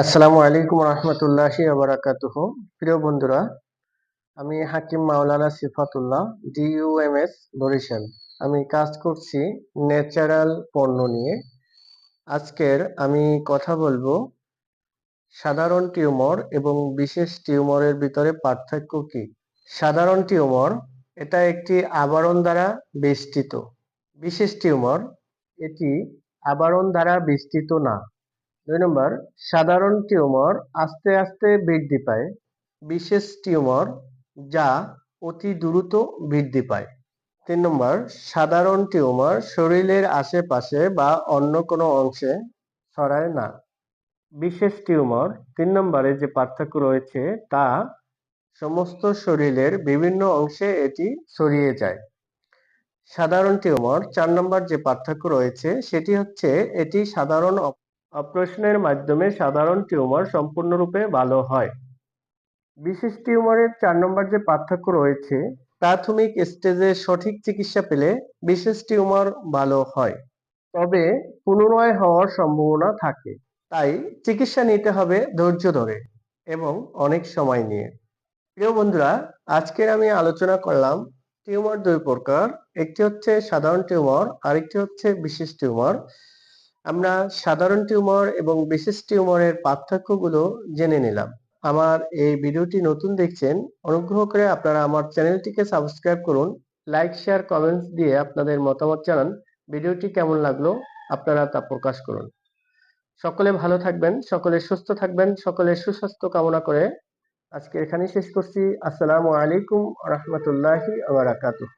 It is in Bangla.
আসসালামু আলাইকুম রহমতুল্লাহি আবরাকাতুহ প্রিয় বন্ধুরা, আমি হাকিম মাওলানা সিফাতুল্লাহ ডিইউএমএস বরিশাল। আমি কাজ করছি ন্যাচারাল পণ্য নিয়ে। আজকের আমি কথা বলব সাধারণ টিউমার এবং বিশেষ টিউমারের ভিতরে পার্থক্য কি? সাধারণ টিউমার, এটা একটি আবরণ দ্বারা বেষ্টিত। বিশেষ টিউমার, এটি আবরণ দ্বারা বেষ্টিত না। দুই নম্বর, সাধারণ টিউমার আস্তে আস্তে বৃদ্ধি পায়, বিশেষ টিউমার যা অতি দ্রুত বৃদ্ধি পায়। তিন নম্বর, সাধারণ টিউমার শরীরের আশেপাশে বা অন্য কোনো অংশে ছড়ায় না। বিশেষ টিউমার, তিন নম্বরে যে পার্থক্য রয়েছে তা সমস্ত শরীরের বিভিন্ন অংশে এটি ছড়িয়ে যায়। সাধারণ টিউমার, চার নম্বর যে পার্থক্য রয়েছে সেটি হচ্ছে এটি সাধারণ অপারেশনের মাধ্যমে সাধারণ টিউমার সম্পূর্ণরূপে ভালো হয়। বিশেষ টিউমারের চার নম্বর যে পার্থক্য রয়েছে, প্রাথমিক স্টেজে সঠিক চিকিৎসা পেলে বিশেষ টিউমার ভালো হয়, তবে পুনরায় হওয়ার সম্ভাবনা থাকে। তাই চিকিৎসা নিতে হবে ধৈর্য ধরে এবং অনেক সময় নিয়ে। প্রিয় বন্ধুরা, আজকের আমি আলোচনা করলাম টিউমার দুই প্রকার, একটি হচ্ছে সাধারণ টিউমার, আরেকটি হচ্ছে বিশেষ টিউমার। আমরা সাধারণ টিউমার এবং বিশেষ টিউমারের পার্থক্যগুলো জেনে নিলাম। আমার এই ভিডিওটি নতুন দেখছেন, অনুগ্রহ করে আপনারা আমার চ্যানেলটিকে সাবস্ক্রাইব করুন, লাইক, শেয়ার, কমেন্টস দিয়ে আপনাদের মতামত জানান, ভিডিওটি কেমন লাগল আপনারা তা প্রকাশ করুন। সকলে ভালো থাকবেন, সকলে সুস্থ থাকবেন, সকলে সুস্বাস্থ্য কামনা করে আজকে এখানেই শেষ করছি। আসসালামু আলাইকুম রহমতুল্লাহি আবরাকাতুহ